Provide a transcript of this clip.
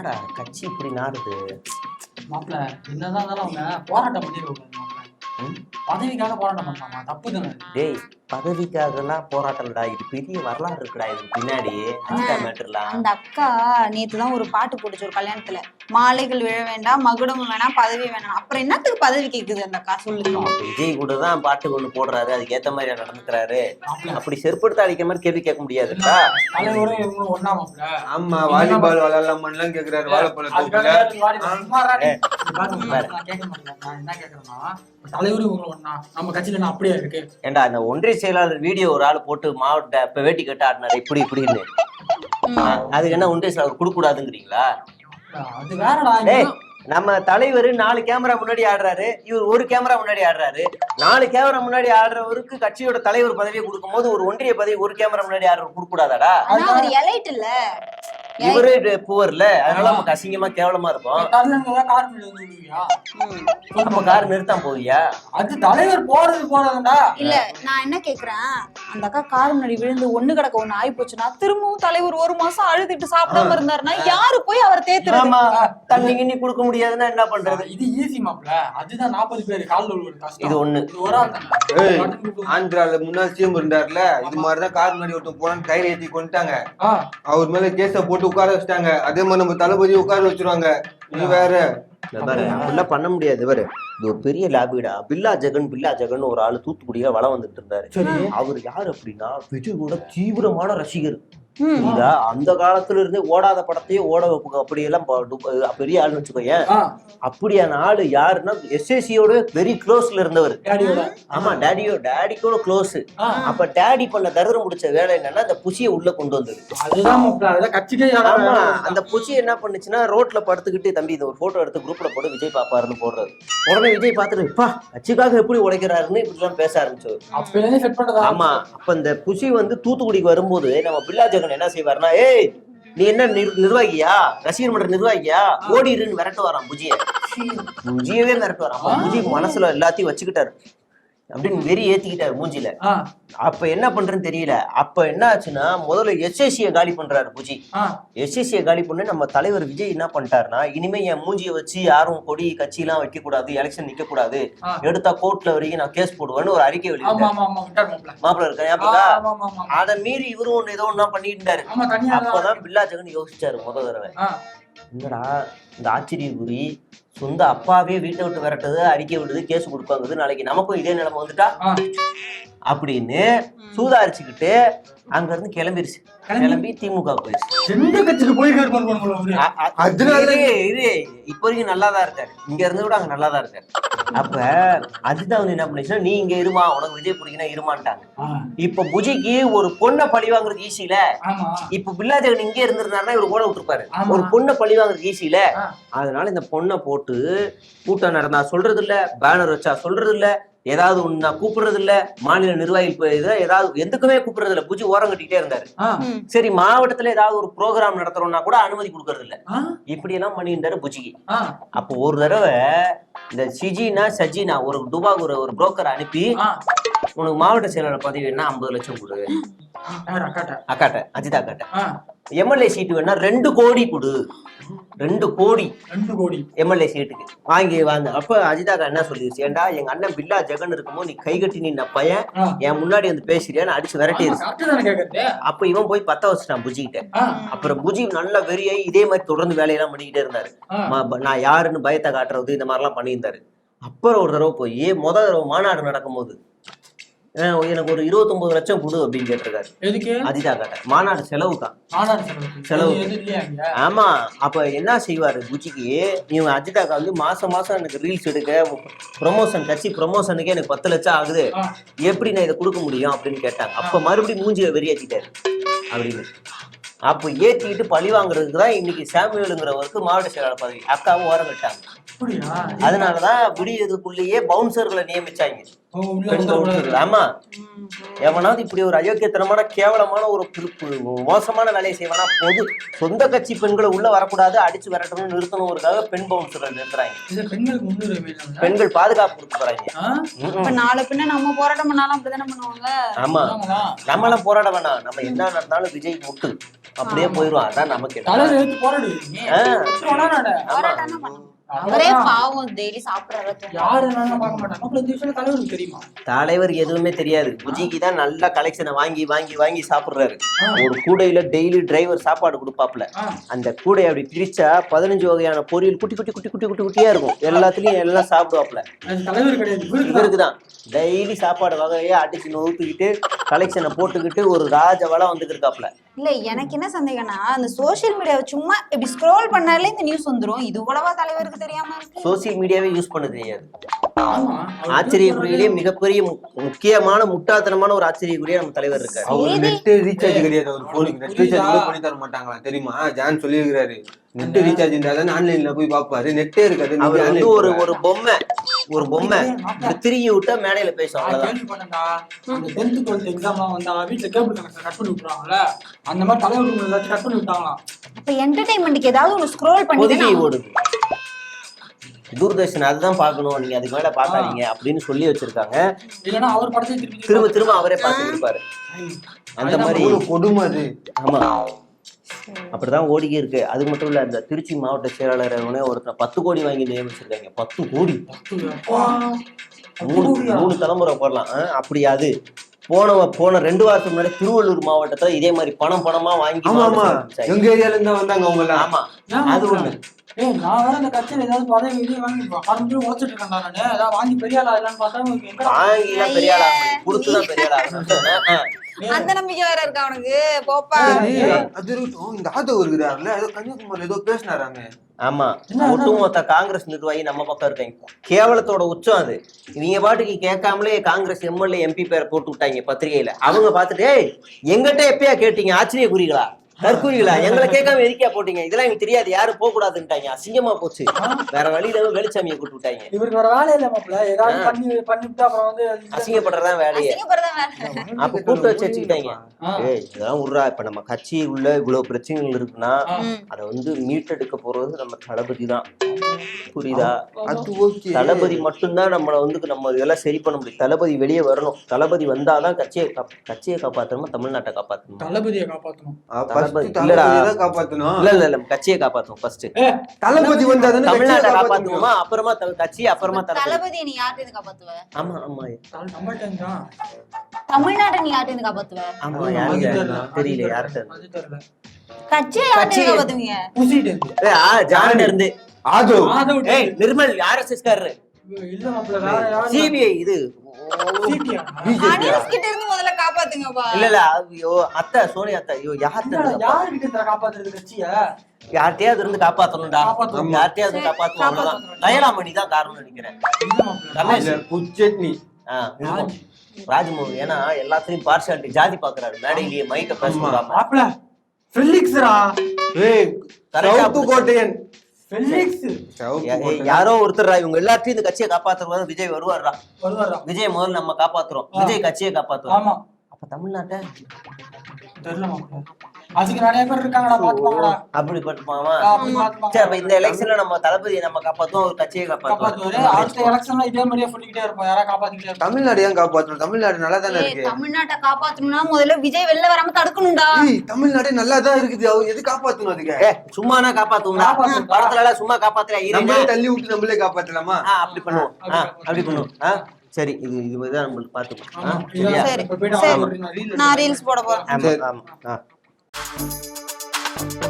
என்னடா கட்சி இப்படி நாடுது மாப்பிள்ள என்னதான் இருந்தாலும் அவங்க போராட்டம் பண்ணிருக்காங்க மாப்பிள்ள? பதவிக்காக போராட்டம் பண்ணாமா தப்பு தானே. டேய் பதவிக்காகலாம் போராட்டம்டா. இது பெரிய வரலாறு இருக்குடா இதுக்கு பின்னாடி அந்த மேட்டர்லாம். அந்த அக்கா நேத்து தான் ஒரு பாட்டு போட்டுச்சு ஒரு கல்யாணத்துல. மாலைகள் விழ வேண்டாம் மகுடம் வேணாம் பதவி வேணாம். அப்புறம் என்னத்துக்கு பதவி கேக்குது அந்த அக்கா? சொல்லு. அப்ப விஜய் கூட தான் பாட்டு ஒண்ணு போடுறாரு. அதுக்கு ஏத்த மாதிரி நடந்துக்கிறாரு. அப்படி செருப்படுத்த அடிக்கிற மாதிரி கேள்வி கேட்க மாப்பிள்ள. ஆமா வாலிபால் விளையாடலாமான்லாம் கேக்குறாரு வாழைப்பழம் அதுக்காக நம்ம கட்சியில நான் அப்படியே இருக்கு? ஏண்டா அந்த ஒன்றிய செயலாளர் வீடியோ ஒரு ஆள் போட்டு மாவட்ட இப்ப வேட்டி கட்ட ஆடினாரு இப்படி இப்படின்னு. அதுக்கு என்ன ஒன்றிய செயலாளர் கொடுக்க கூடாதுங்கிறீங்களா அது வேறடா நம்ம தலைவர் நாலு கேமரா முன்னாடி ஆடுறாரு இவர் ஒரு கேமரா முன்னாடி ஆடுறாரு. நாலு கேமரா முன்னாடி ஆடுறவருக்கு கட்சியோட தலைவர் பதவியை கொடுக்கும்போது ஒரு ஒன்றிய பதவி ஒரு கேமரா முன்னாடி ஆடுறவர் கொடுக்க கூடாதாடா எலைட் இல்ல. இவரு புவர்ல அதனால நமக்கு அசிங்கமா கேவலமா இருக்கும் நம்ம கார் நிறுத்தாம போவியா அது தலைவர் போறது போறதுடா இல்ல நான் என்ன கேக்குறேன்? அந்த அக்கா கார் முன்னாடி விழுந்து ஒண்ணு கிடக்க ஒண்ணு ஆகி போச்சுன்னா திரும்பவும் தலைவர் ஒரு மாசம் அழுதுட்டு சாப்பிடாம இருந்தாருன்னா யாரு போய் அவரை தேத்துறது? ஆமா. தண்ணி கிண்ணி கொடுக்க முடியாதுன்னா என்ன பண்றது? இது ஈஸி மாப்ள. அதுதான் நாற்பது பேர் கால்ல ஒரு கஷ்டம். இது ஒண்ணு. ஒரு ஆள் ஆந்திரால முன்னாள் சிஎம் இருந்தார்ல இது மாதிரிதான் கார் முன்னாடி ஒருத்தன் போனான்னு கையில ஏத்தி கொண்டுட்டாங்க அவர் மேல கேஸ போட்டு உட்கார வச்சுட்டாங்க. அதே மாதிரி நம்ம தளபதி உட்கார வச்சிருவாங்க. நீ வேற. பாரு அப்படிலாம் பண்ண முடியாது. பாரு இது ஒரு பெரிய லாபிடா பில்லா ஜெகன் பில்லா ஜெகன் ஒரு ஆளு தூத்துக்குடியில வளம் வந்துட்டு இருந்தாரு. சரி. அவர் யார் அப்படின்னா விஜயோட தீவிரமான ரசிகர். புரியுதா அந்த காலத்துல இருந்தே ஓடாத படத்தையே ஓட வைப்பு அப்படியெல்லாம் ப- பெரிய ஆள்னு வச்சுக்கோயேன் ஆ, அப்படியான ஆளு யாருன்னா எஸ்எஸ்சியோட வெரி க்ளோஸ்ல இருந்தவர். ஆமா டேடியோ டேடிக்கோட க்ளோஸ் அப்ப டேடி பண்ண தருதம் முடிச்ச வேலை என்னன்னா அந்த புசியை உள்ள கொண்டு வந்தது. ஆமா அந்த புச்சி என்ன பண்ணுச்சுன்னா ரோட்ல படுத்துக்கிட்டு தம்பி இந்த ஒரு போட்டோ எடுத்து குரூப்ல போட்டு விஜய் பாப்பாருன்னு போடுறது உடனே விஜய் பார்த்துட்டு "அப்பா, கட்சிக்காக எப்படி உழைக்கிறாருன்னு இப்படிலாம் பேச ஆரம்பிச்சவர் ஆமா அப்ப இந்த புசி வந்து தூத்துக்குடிக்கு வரும்போது நம்ம பில்லா ஜெகன் என்ன செய்வாருன்னா ஏய் நீ என்ன நிர்- நிர்வாகியா? ரசிகர் மன்ற நிர்வாகியா? ஓடிடுன்னு மிரட்டு வரான் புஜிய. புஜியவே மிரட்டு வரான் புஜி மனசுல எல்லாத்தையும் வச்சுக்கிட்டாரு. அப்படின்னு வெறி ஏத்திக்கிட்டாரு மூஞ்சில அப்ப என்ன பண்றேன்னு தெரியல. அப்ப என்ன ஆச்சுன்னா முதல்ல எஸ்எஸ்சியை காலி பண்றாரு புஜி. எஸ்எஸ்சியை காலி பண்ணி நம்ம தலைவர் விஜய் என்ன பண்ணிட்டாருன்னா இனிமே என் மூஞ்சியை வச்சு யாரும் கொடி கட்சியெல்லாம் வைக்க கூடாது எலெக்ஷன் நிக்க கூடாது. எடுத்தா கோர்ட்ல வரைக்கும் நான் கேஸ் போடுவேன்னு ஒரு அறிக்கை வெளியிட்டாரு மாப்பிள்ள. இருக்க ஆ, ஞாபகா ஆமா ஆமா ஆமா. அதை மீறி இவரும் ஒண்ணு ஏதோ ஒண்ணா பண்ணிட்டு இருந்தாரு. அப்பதான் பில்லா ஜெகன் யோசிச்சாரு முத தடவை. என்னடா இந்த ஆச்சரியபுரி சொந்த அப்பாவே வீட்டை விட்டு விரட்டுது அறிக்கை விடுது கேஸ் கொடுப்பாங்குது நாளைக்கு நமக்கும் இதே நிலைமை வந்துட்டா? அப்படின்னு சூதாரிச்சுக்கிட்டு அங்க இருந்து கிளம்பிருச்சு. கிளம்பி? திமுக போயிருச்சு. இப்ப வரைக்கும் நல்லா தான் இருக்காரு. இங்க இருந்து கூட அங்க நல்லா தான் இருக்காரு. அப்ப அதுதான் வந்து என்ன பண்ணுச்சுன்னா நீ இங்க இருமா உனக்கு விஜய் பிடிக்கணும் இருமான்ட்டாங்க. இப்ப புஜிக்கு ஒரு பொண்ணை பழி வாங்குறது ஈஸியில இப்ப பில்லாஜகன் இங்கே இருந்திருந்தாருன்னா இவர் ஓட விட்டுருப்பாரு. ஒரு பொண்ணை பழி வாங்குறது ஈஸியில. அதனால இந்த பொண்ணை போட்டு கூட்டம் நடந்தா சொல்றது இல்ல பேனர் வச்சா சொல்றது இல்ல ஏதாவது ஒண்ணு நான் கூப்பிடுறது இல்ல மாநில நிர்வாகிகள் இதை ஏதாவது எதுக்குமே கூப்பிடுறது இல்ல புஜி ஓரம் கட்டிட்டே இருந்தாரு. சரி மாவட்டத்துல ஏதாவது ஒரு ப்ரோக்ராம் நடத்துறோம்னா கூட அனுமதி கொடுக்கறது இல்ல இப்படி எல்லாம் பண்ணியிருந்தாரு புஜிக்கு அப்போ ஒரு தடவை இந்த சிஜினா சஜினா ஒரு துபாக் ஒரு ஒரு புரோக்கர் அனுப்பி. உனக்கு மாவட்ட செயலாளர் பதவி வேணா ஐம்பது லட்சம் கொடு. அக்காட்ட? அஜிதா அக்காட்ட எம்எல்ஏ சீட்டு வேணா ரெண்டு கோடி கொடு. ரெண்டு கோடி. ரெண்டு கோடி. எம்எல்ஏ சீட்டுக்கு வாங்கி வாங்க. அப்ப அஜிதாக்கா என்ன சொல்லிருச்சு? ஏன்டா எங்க அண்ணன் பில்லா ஜெகன் இருக்கும்போது நீ கை கட்டி நின்ன பையன். என் முன்னாடி வந்து பேசுறியான்னு அடிச்சு கேக்குறது அப்ப இவன் போய் பத்த வச்சுட்டான் புஜிக்கிட்ட அப்புறம் புஜி நல்ல வெறியாய் இதே மாதிரி தொடர்ந்து வேலையெல்லாம் பண்ணிக்கிட்டே இருந்தாரு. நான் யாருன்னு பயத்தை காட்டுறது இந்த மாதிரிலாம் பண்ணியிருந்தாரு. அப்புறம் ஒரு தடவை போய் முத தடவை மாநாடு நடக்கும்போது அஹ் எனக்கு ஒரு இருபத்தொன்பது லட்சம் கொடு அப்படின்னு கேட்டிருக்காரு. எதுக்கு? அஜிதா காட்ட. மாநாடு செலவு தான். மாநாடு. செலவு. ஆமா அப்ப என்ன செய்வாரு குச்சிக்கு இவன் அஜிதாக்கா வந்து மாசம் மாசம் எனக்கு ரீல்ஸ் எடுக்க ப்ரொமோஷன் கட்சி ப்ரொமோஷனுக்கே எனக்கு பத்து லட்சம் ஆகுது. எப்படி நான் இதை கொடுக்க முடியும் அப்படின்னு கேட்டாங்க. அப்ப மறுபடியும் மூஞ்சியை வெறியாக்கிட்டாரு. அப்படின்னு. அப்போ ஏத்திக்கிட்டு பழி வாங்குறதுக்கு தான் இன்னைக்கு சாமுவேலுங்கிறவருக்கு மாவட்ட செயலாளர் பதவி. அக்காவும் ஓரம் விட்டாங்க? அதனாலதான் விடியதுக்குள்ளேயே பவுன்சர்களை நியமிச்சாங்க. ஆமா. எவனாவது இப்படி ஒரு அயோக்கியத்தனமான கேவலமான ஒரு பிரிப்பு மோசமான வேலையை செய்வானா? பொது. சொந்த கட்சி பெண்களை உள்ள வரக்கூடாது அடிச்சு விரட்டணும் நிறுத்தணுங்கிறதுக்காக பெண் பவுன்சர்கள் நிறுத்துறாங்க? பெண்கள் பாதுகாப்பு? இப்ப நாளை பின்ன நம்ம போராட்டம் பண்ணாலும் அப்படிதானே பண்ணுவாங்க? ஆமா. நம்மளாம் போராட வேணாம். நம்ம என்ன நடந்தாலும் விஜய் முட்டு. அப்படியே போயிருவான் அதான் நமக்கு போராடுவீங்க. அவரே பாவம் டெய்லி சாப்பிடுறாரு யாரு பார்க்க மாட்டாங்க. விஷயம் தலைவருக்கு தெரியுமா? தலைவர் எதுவுமே தெரியாது. விஜய்க்கு தான் நல்ல கலெக்ஷனை வாங்கி வாங்கி வாங்கி சாப்பிடுறாரு. ஒரு கூடையில டெய்லி டிரைவர் சாப்பாடு கொடுப்பாப்ல. அந்த கூடையை அப்படி பிரிச்சா பதினஞ்சு வகையான பொரியல் குட்டி குட்டி குட்டி குட்டி குட்டி குட்டியா இருக்கும். எல்லாத்துலயும் எல்லாம் சாப்பிடுவாப்ல அது தலைவர் கிடையாது. இவருக்கு தான். டெய்லி சாப்பாடு வகையை அடிச்சு நொறுக்கிக்கிட்டு கலெக்ஷனை போட்டுக்கிட்டு ஒரு ராஜ வளம் வந்துட்டு இருக்காப்ல இல்ல எனக்கு என்ன சந்தேகம்னா அந்த சோஷியல் மீடியாவை சும்மா இப்படி ஸ்க்ரோல் பண்ணாலே இந்த நியூஸ் வந்துரும். இது கூடவா தலைவருக்கு தெரியாம இருக்கு? சோசியல் மீடியாவே யூஸ் பண்ண தெரியாது. ஆச்சரியக்குறியிலே மிகப்பெரிய மு- முக்கியமான முட்டாள்தனமான ஒரு ஆச்சரியக்குரிய நம்ம தலைவர் இருக்காரு. அவரு. நெட் ரீசார்ஜ் கிடையாது. அவர் போனுக்கு நெட் ரீசார்ஜ் கூட பண்ணி தர மாட்டாங்களா? தெரியுமா? ஜான் சொல்லியிருக்கிறாரு. நெட் ரீசார்ஜ் இருந்தா தான் ஆன்லைன்ல போய் பாப்பாரு நெட்டே இருக்காது. அவர் வந்து ஒரு. ஒரு பொம்மை. ஒரு பொம்மை திரும்பி விட்டா மேடையில பேசும் நான் அவ்வளவுதான். கேள்விப்பட்டேன்டா, அந்த 10th, 12th exam எல்லாம் வந்தா வீட்டுல பண்ணி அந்த மாதிரி தலைவர் ஏதாச்சும் cut பண்ணி விட்டாங்களாம். அப்ப என்டர்டைன்மெண்ட்க்கு ஏதாவது ஒரு ஸ்க்ரோல் பண்ணி ஓடுது. தூர்தர்ஷன் அதுதான் பார்க்கணும். நீங்க அதுக்கு மேல பார்க்காதீங்க அப்படின்னு சொல்லி வச்சிருக்காங்க. இல்லைன்னா அவர் படத்தை திரும்ப திரும்ப அவரே பார்த்துட்டு இருப்பாரு. அந்த மாதிரி ஒரு கொடுமை அது. ஆமா. அப்படிதான் ஓடிக்கி இருக்கு. அது மட்டும் இல்ல இந்த திருச்சி மாவட்ட செயலாளர் அவனே ஒருத்தர் பத்து கோடி வாங்கி நியமிச்சிருக்காங்க. பத்து கோடி. மூணு? மூணு தலைமுறை போடலாம். ஆ, அப்படி அது. போன போன ரெண்டு வாரத்துக்கு முன்னாடி திருவள்ளூர் மாவட்டத்துல இதே மாதிரி பணம் பணமா வாங்கி எங்க ஏரியால இருந்தா வந்தாங்க அவங்க ஆமா. அது? ஒண்ணு. ஏய், நான் வேற அந்த கட்சியில ஏதாவது பதவி இதே வாங்கி ஆரம்பிச்சு உழைச்சிட்டு இருக்கேன்டா நானு. ஏதாவது வாங்கி பெரிய ஆளா இல்லைன்னு பார்த்தா எங்கடா? வாங்கிலாம் பெரிய ஆளா கொடுத்துதான் பெரிய ஆளா. அந்த நம்பிக்கை வேற இருக்கா அவனுக்கு போப்பா. அது இருக்கட்டும். இந்த ஆதவ் இருக்கிறாருல ஏதோ கன்னியாகுமரி ஏதோ பேசினாராமே. ஆமா? ஒட்டுமொத்த காங்கிரஸ் நிர்வாகி நம்ம பக்கம் இருக்காங்க. கேவலத்தோட உச்சம் அது. நீங்க பாட்டுக்கு கேட்காமலே காங்கிரஸ் எம்எல்ஏ எம்பி பேரை போட்டு விட்டாங்க பத்திரிகையில. அவங்க பார்த்துட்டு ஏய் எங்கிட்ட எப்பயா கேட்டீங்க? ஆச்சரிய குறிகளா தற்கூறிகளா? எங்களை கேட்காம எதுக்கியா போட்டீங்க? இதெல்லாம் எனக்கு தெரியாது. யாரும் போக கூடாதுன்ட்டாங்க. அசிங்கமா போச்சு. வேற வழியில வெளிச்சாமியை கூட்டு விட்டாங்க. இவருக்கு வேற வேலை இல்ல மாப்பிள்ள. ஏதாவது பண்ணி பண்ணிவிட்டு அப்புறம் வந்து வேலையே. அசிங்கப்படுறதா வேற அப்ப கூட்டு வச்சு வச்சுக்கிட்டாங்க. இதெல்லாம் விட்றா இப்ப நம்ம கட்சி உள்ள இவ்வளவு பிரச்சனைகள் இருக்குன்னா. அதை வந்து மீட்டெடுக்க போறது நம்ம தளபதி தான் புரியுதா அது ஓகே. தளபதி மட்டும்தான் நம்மளை வந்து நம்ம இதெல்லாம் சரி பண்ண முடியும். தளபதி வெளியே வரணும். தளபதி வந்தாதான் கட்சியை கட்சியை காப்பாற்றணுமா தமிழ்நாட்டை காப்பாற்றணுமா தளபதியை காப்பாத்தணும். தளபதி- தளபதி இல்லடா. தான் காப்பாத்தணும். இல்ல இல்ல இல்ல நம்ம கட்சியை காப்பாற்றணும் ஃபர்ஸ்ட் தளபதி வந்தா தானே தமிழ்நாட்டை. காப்பாற்றணுமா அப்புறமா த- கட்சி அப்புறமா தளபதி. தளபதி நீ யார்கிட்ட இருந்து காப்பாத்துவ? ஆமா ஆமா. தல- நம்ம time தான். தமிழ்நாட்டை நீ யார்கிட்ட இருந்து காப்பாத்துவ? ஆமா அது யாருக்கு தெரியல, அது தெரியல. தெரியல, யார்கிட்ட அது தெரியல. கட்சியை யார்கிட்ட கட்சி- இருந்து காப்பாத்துவீங்க? புசிட்டு ஆ, ஜான்ல இருந்து. ஆதவ். ஆதவ் ஏய் நிர்மல் ஆர்எஸ்எஸ் காரரு. சிபிஐ இது. சிபிஐ அனிருத் கிட்ட இருந்து முதல்ல காப்பாத்துங்கப்பா. இல்ல இல்ல ஐயோ அத்தை சோனி அத்தை ஐயோ யார்கிட்ட இல்லடா, இருந்து யாருகிட்ட இருந்தா காப்பாத்துறது கட்சிய? யார்கிட்டயாவது இருந்து காப்பாத்தணும்டா. காப்பாத்தணும். யார்கிட்டயாவது இருந்து காப்பாத்தணும் அவ்வளவுதான். தயலாமணி தான் காரணம் நினைக்கிறேன். புச்சட்னி. ராஜ்மோகன் ஏன்னா எல்லாத்தையும் பார்ஷாலிட்டி ஜாதி பாக்குறாரு மேடையிலேயே மைக்க பேச மாப்பிள்ள ஃபெலிக்ஸ்ரா ஏய் கோட்டையன். யாரோ ஒருத்தர் இவங்க எல்லாத்தையும் இந்த கட்சியை காப்பாத்துறது விஜய் வருவாரா வருவாரா விஜய் முதல்ல நம்ம காப்பாத்துறோம். விஜய் கட்சியை காப்பாத்துறோம் ஆமா. அப்ப தமிழ்நாட்டை? தெரியல அதுக்கு நிறைய பேர் இருக்காங்கடா பாத்துப்பாங்கடா அப்படி பாத்துப்பாங்க சரி அப்ப இந்த எலெக்ஷன்ல நம்ம தளபதியை நம்ம காப்பாத்துவோம் ஒரு கட்சியை காப்பாத்துவோம். அடுத்த எலெக்ஷன்ல இதே மாதிரியே சொல்லிக்கிட்டே இருப்போம். யாரா காப்பாத்திக்கிட்டே தமிழ்நாடு ஏன் காப்பாத்தணும்? தமிழ்நாடு நல்லா தானே இருக்கு? தமிழ்நாட்டை காப்பாத்தணும்னா முதல்ல விஜய் வெளில வராம தடுக்கணும்டா. தமிழ்நாடு நல்லா தான் இருக்குது. அவர் எது காப்பாத்தணும் அதுக்கு? சும்மானா காப்பாத்துவோம். படத்துல சும்மா காப்பாத்துறா நம்மளே தள்ளி விட்டு நம்மளே காப்பாத்தலாமா? அப்படி பண்ணுவோம். அப்படி பண்ணுவோம். சரி இது இதுதான் நம்மளுக்கு reel நான் ரீல்ஸ் போட போறேன். ஆமா. ஆமா. Thank you